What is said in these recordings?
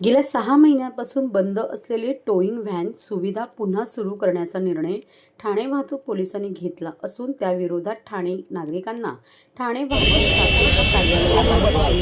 गेल्या सहा महिन्यापासून बंद असलेली टोईंग व्हॅन सुविधा पुन्हा सुरू करण्याचा निर्णय ठाणे वाहतूक पोलिसांनी घेतला असून त्याविरोधात ठाणे नागरिकांना ठाणे वाहतूक शाखेच्या सायंकाळी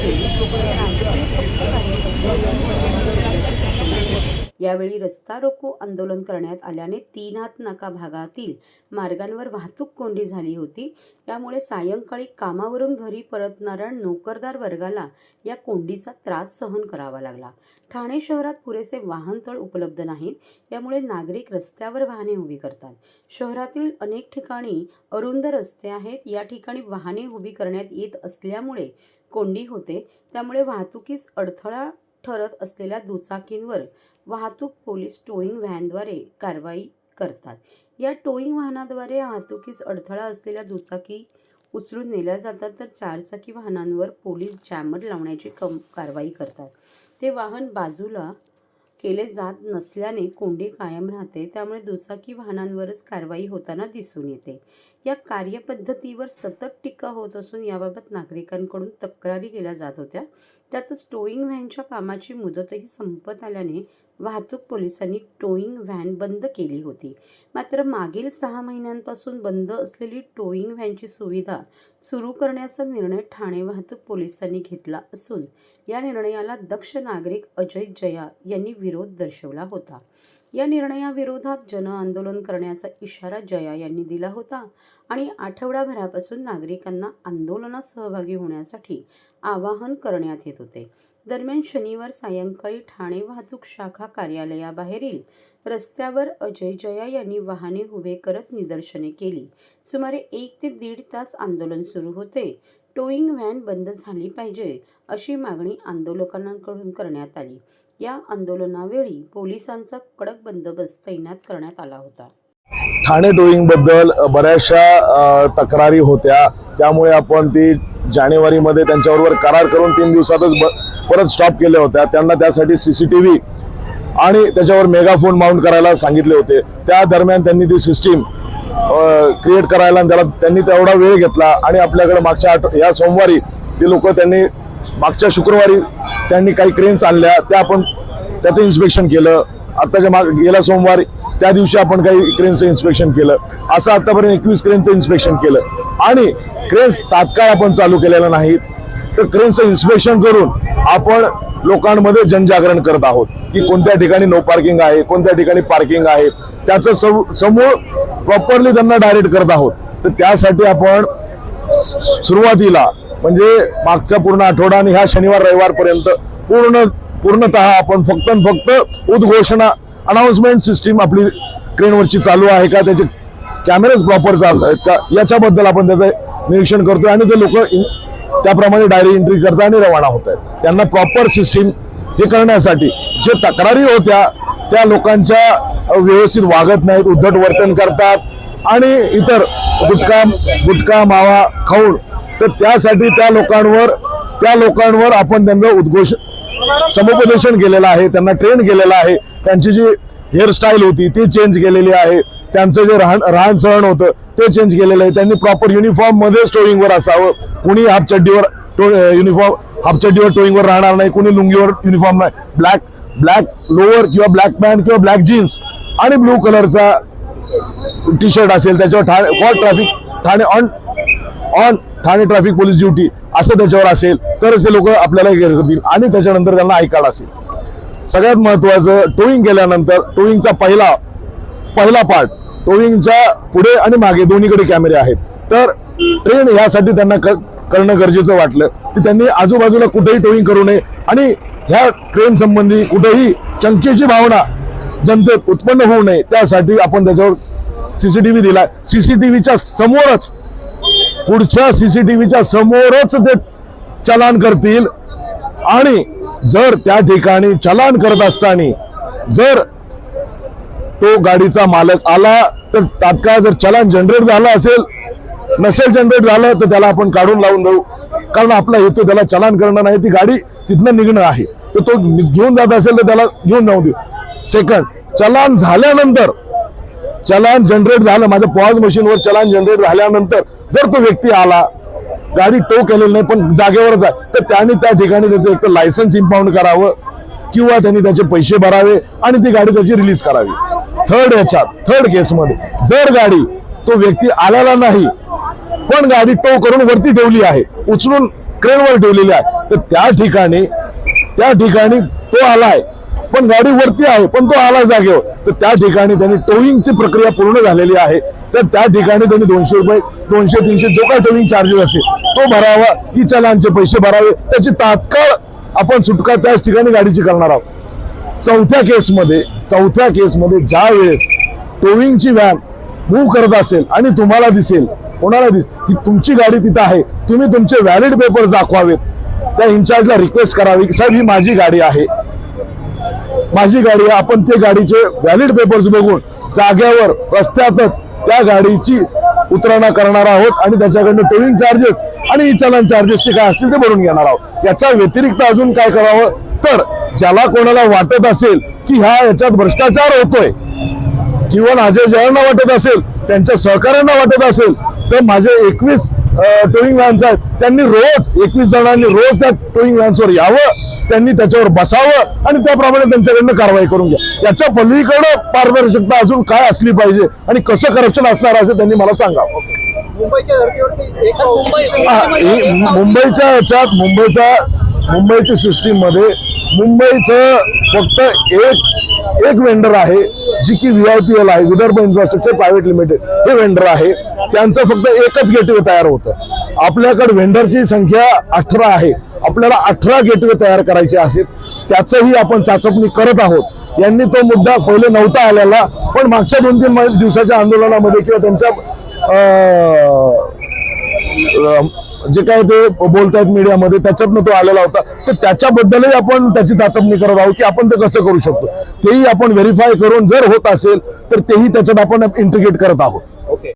केली राजकीय पक्ष कार्यकर्त्यांनी सहभागी झाल्याचे दिसून आले. यावेळी रस्ता रोको आंदोलन करण्यात आल्याने तीन हात नाका भागातील मार्गांवर वाहतूक कोंडी झाली होती. यामुळे सायंकाळी कामावरून घरी परतणाऱ्या नोकरदार वर्गाला या कोंडीचा त्रास सहन करावा लागला. ठाणे शहरात पुरेसे वाहनतळ उपलब्ध नाहीत. यामुळे नागरिक रस्त्यावर वाहने उभी करतात. शहरातील अनेक ठिकाणी अरुंद रस्ते आहेत. या ठिकाणी वाहने उभी करण्यात येत असल्यामुळे कोंडी होते. त्यामुळे वाहतुकीस अडथळा ठरत असलेल्या दुचाकींवर वाहतूक पोलीस टोईंग व्हॅनद्वारे कारवाई करतात. या टोईंग वाहनाद्वारे वाहतुकीस अडथळा असलेल्या दुचाकी उचलून नेल्या जातात तर चारचाकी वाहनांवर पोलीस जॅमर लावण्याची कम कारवाई करतात. ते वाहन बाजूला केले जात नसल्याने कोंडी कायम राहते. त्यामुळे दुचाकी वाहनांवरच कारवाई होताना दिसून येते. या कार्यपद्धतीवर सतत टीका होत असून याबाबत नागरिकांकडून तक्रारी केल्या जात होत्या. त्यातच टोईंग व्हॅनच्या कामाची मुदतही संपत आल्याने वाहतूक पोलिसांनी टोईंग व्हॅन बंद केली होती. मात्र मागील सहा महिन्यांपासून बंद असलेली टोईंग व्हॅनची सुविधा सुरू करण्याचा निर्णय ठाणे वाहतूक पोलिसांनी घेतला असून या निर्णयाला दक्ष नागरिक अजय जया यांनी विरोध दर्शवला होता. या निर्णयाविरोधात जनआंदोलन करण्याचा इशारा जया यांनी दिला होता आणि आठवडाभरापासून नागरिकांना आंदोलनात सहभागी होण्यासाठी आवाहन करण्यात येत होते. दरम्यान शनिवार सायंकाळी ठाणे वाहतूक शाखा कार्यालयाबाहेरील रस्त्यावर अजय जया यांनी वाहने उभे करत निदर्शने केली. सुमारे एक ते दीड तास आंदोलन सुरू होते. टोईंग व्हॅन बंद झाली पाहिजे अशी मागणी आंदोलकांकडून करण्यात आली. या आंदोलनावेळी पोलिसांचा कडक बंदोबस्त तैनात करण्यात आला होता. ठाणे टोईंगबद्दल बऱ्याचशा तक्रारी होत्या. त्यामुळे आपण ती जानेवारीमध्ये त्यांच्याबरोबर करार करून तीन दिवसातच ब- परत स्टॉप केल्या होत्या. त्यांना त्यासाठी सीसीटीव्ही आणि त्याच्यावर मेगाफोन माउंट करायला सांगितले होते. त्या दरम्यान त्यांनी ती सिस्टीम क्रिएट करायला आणि त्याला त्यांनी तेवढा वेळ घेतला आणि आपल्याकडे मागच्या आठ या सोमवारी ते लोक त्यांनी मागच्या शुक्रवारी त्यांनी काही क्रेन्स आणल्या त्या आपण त्याचं इन्स्पेक्शन केलं. आत्ताच्या माग गेल्या सोमवारी त्या दिवशी आपण काही क्रेनचं इन्स्पेक्शन केलं. असं आत्तापर्यंत एकवीस क्रेनचं इन्स्पेक्शन केलं. आणि क्रेन्स तात्काळ आपण चालू केलेलं नाहीत. तर क्रेनचं इन्स्पेक्शन करून आपण लोकांमध्ये जनजागरण करत आहोत की कोणत्या ठिकाणी नो पार्किंग आहे कोणत्या ठिकाणी पार्किंग आहे त्याचं सम- समूळ प्रॉपरली त्यांना डायरेक्ट करत आहोत. तर त्यासाठी आपण सुरुवातीला म्हणजे मागचा पूर्ण आठवडा आणि ह्या शनिवार रविवारपर्यंत पूर्ण पूर्णतः आपण फक्त फक्त उद्घोषणा अनाउन्समेंट सिस्टीम आपली क्रेनवरची चालू आहे का त्याचे कॅमेरेज प्रॉपर चालत आहेत का याच्याबद्दल आपण त्याचं निरीक्षण करतोय आणि ते लोक त्याप्रमाणे डायरी एंट्री करतात आणि रवाना होत आहेत. त्यांना प्रॉपर सिस्टीम हे करण्यासाठी जे तक्रारी होत्या त्या लोकांच्या व्यवस्थित वागत नाहीत उद्धट वर्तन करतात आणि इतर गुटखा गुटखा मावा खाऊन तर त्यासाठी त्या लोकांवर त्या लोकांवर आपण त्यांना उद्घोष समुपदेशन केलेलं आहे त्यांना ट्रेन केलेलं आहे. त्यांची जी हेअरस्टाईल होती ती चेंज केलेली आहे. त्यांचं जे राहण राहण सहण होतं ते चेंज केलेलं आहे. त्यांनी प्रॉपर युनिफॉर्म मध्येच टोईंगवर असावं. कुणी हापचड्डीवर टो युनिफॉर्म हापचड्डीवर टोईंगवर राहणार नाही. कुणी लुंगीवर युनिफॉर्म नाही. ब्लॅक ब्लॅक लोअर किंवा ब्लॅक पॅन्ट किंवा ब्लॅक जीन्स आणि ब्लू कलरचा टी शर्ट असेल त्याच्यावर Thane for traffic Thane on on Thane traffic police duty असं त्याच्यावर असेल तरच ते लोक आपल्याला करतील आणि त्याच्यानंतर त्यांना आय कार्ड असेल. सगळ्यात महत्वाचं टोईंग केल्यानंतर टोईंगचा पहिला पहिला पार्ट टोईंगच्या पुढे आणि मागे दोन्हीकडे कॅमेरे आहेत. तर ट्रेन यासाठी त्यांना करणं गरजेचं वाटलं. की त्यांनी आजूबाजूला कुठेही टोईंग करू नये. आणि ह्या ट्रेन संबंधी कुठेही चंकीची भावना जनतेत उत्पन्न होऊ नये. त्यासाठी आपण त्याच्यावर सीसीटीव्ही दिला सीसीटीव्हीच्या समोरच पुढच्या सीसीटीव्हीच्या समोरच ते चलान करतील. आणि जर त्या ठिकाणी चलान करत असताना जर तो गाडीचा मालक आला तर तात्काळ जर चलान जनरेट झालं असेल नसेल जनरेट झालं तर त्याला आपण काढून लावून देऊ. कारण आपला हेतू त्याला चलान करणं नाही ती गाडी तिथनं निघणं आहे. तर तो घेऊन जात असेल तर त्याला घेऊन जाऊ देऊ. सेकंड चलान झाल्यानंतर चलान जनरेट झालं माझ्या पॉज मशीनवर चलान जनरेट झाल्यानंतर जर तो व्यक्ती आला गाडी टो केलेली नाही पण जागेवरच आहे तर त्याने त्या ठिकाणी त्याचं एक तर लायसन्स इम्पाऊंड करावं किंवा त्यांनी त्याचे पैसे भरावे आणि ती गाडी त्याची रिलीज करावी. थर्ड याच्यात थर्ड केसमध्ये. जर गाडी तो व्यक्ती आलेला नाही पण गाडी टो करून वरती ठेवली आहे उचलून क्रेनवर ठेवलेली आहे तर त्या ठिकाणी त्या ठिकाणी तो आलाय पण गाडी वरती आहे पण तो आला जागेवर तर त्या ठिकाणी त्यांनी टोईंगची प्रक्रिया पूर्ण झालेली आहे. तर त्या ठिकाणी त्यांनी दोनशे रुपये दोनशे तीनशे जो काय टोईंग चार्जेस असेल तो भरावा ही चलांचे पैसे भरावे त्याची तात्काळ आपण सुटका त्याच ठिकाणी गाडीची करणार आहोत. चौथ्या केसमध्ये चौथ्या केसमध्ये ज्या वेळेस टोविंगची व्हॅन मूव्ह करत असेल आणि तुम्हाला दिसेल कोणाला दिस की तुमची गाडी तिथं आहे तुम्ही तुमचे व्हॅलिड पेपर्स दाखवावेत त्या इन्चार्जला रिक्वेस्ट करावी की साहेब ही माझी गाडी आहे. माझी गाडी आहे आपण ते गाडीचे व्हॅलिड पेपर्स बघून जाग्यावर रस्त्यातच त्या गाडीची उतरणा करणार आहोत आणि त्याच्याकडनं टोविंग चार्जेस आणि चलन चार्जेसचे काय असतील ते भरून घेणार आहोत. याच्या व्यतिरिक्त अजून काय करावं? तर ज्याला कोणाला वाटत असेल की ह्या याच्यात भ्रष्टाचार होतोय किंवा माझ्या ज्यांना वाटत असेल त्यांच्या सहकाऱ्यांना वाटत असेल तर माझे एकवीस टोईंग व्हॅन्स आहेत त्यांनी रोज एकवीस जणांनी रोज त्या टोईंग व्हॅन्सवर यावं त्यांनी त्याच्यावर बसावं आणि त्याप्रमाणे त्यांच्याकडनं कारवाई करून घ्या. याच्या पलीकडं पारदर्शकता अजून काय असली पाहिजे आणि कसं करप्शन असणार असं त्यांनी मला सांगावं. मुंबईच्या याच्यात मुंबईचा मुंबईच्या सिस्टीममध्ये मुंबईचं फक्त एक एक वेंडर आहे जी की व्ही आय पी एल आहे विदर्भ इन्फ्रास्ट्रक्चर प्रायव्हेट लिमिटेड हे वेंडर आहे. त्यांचं फक्त एकच गेटवे तयार होतं. आपल्याकडे वेंडरची संख्या अठरा आहे. आपल्याला अठरा गेटवे तयार करायचे आहेत. त्याचंही आपण चाचपणी करत आहोत. यांनी तो मुद्दा पहिले नव्हता आलेला पण मागच्या दोन तीन दिवसाच्या आंदोलनामध्ये किंवा त्यांच्या जे काय ते बोलतायत मीडियामध्ये त्याच्यातनं तो आलेला होता. तर त्याच्याबद्दलही आपण त्याची चाचपणी करत आहोत की आपण ते कसं करू शकतो. तेही आपण व्हेरीफाय करून जर होत असेल तर तेही त्याच्यात आपण इंटिग्रेट करत आहोत. ओके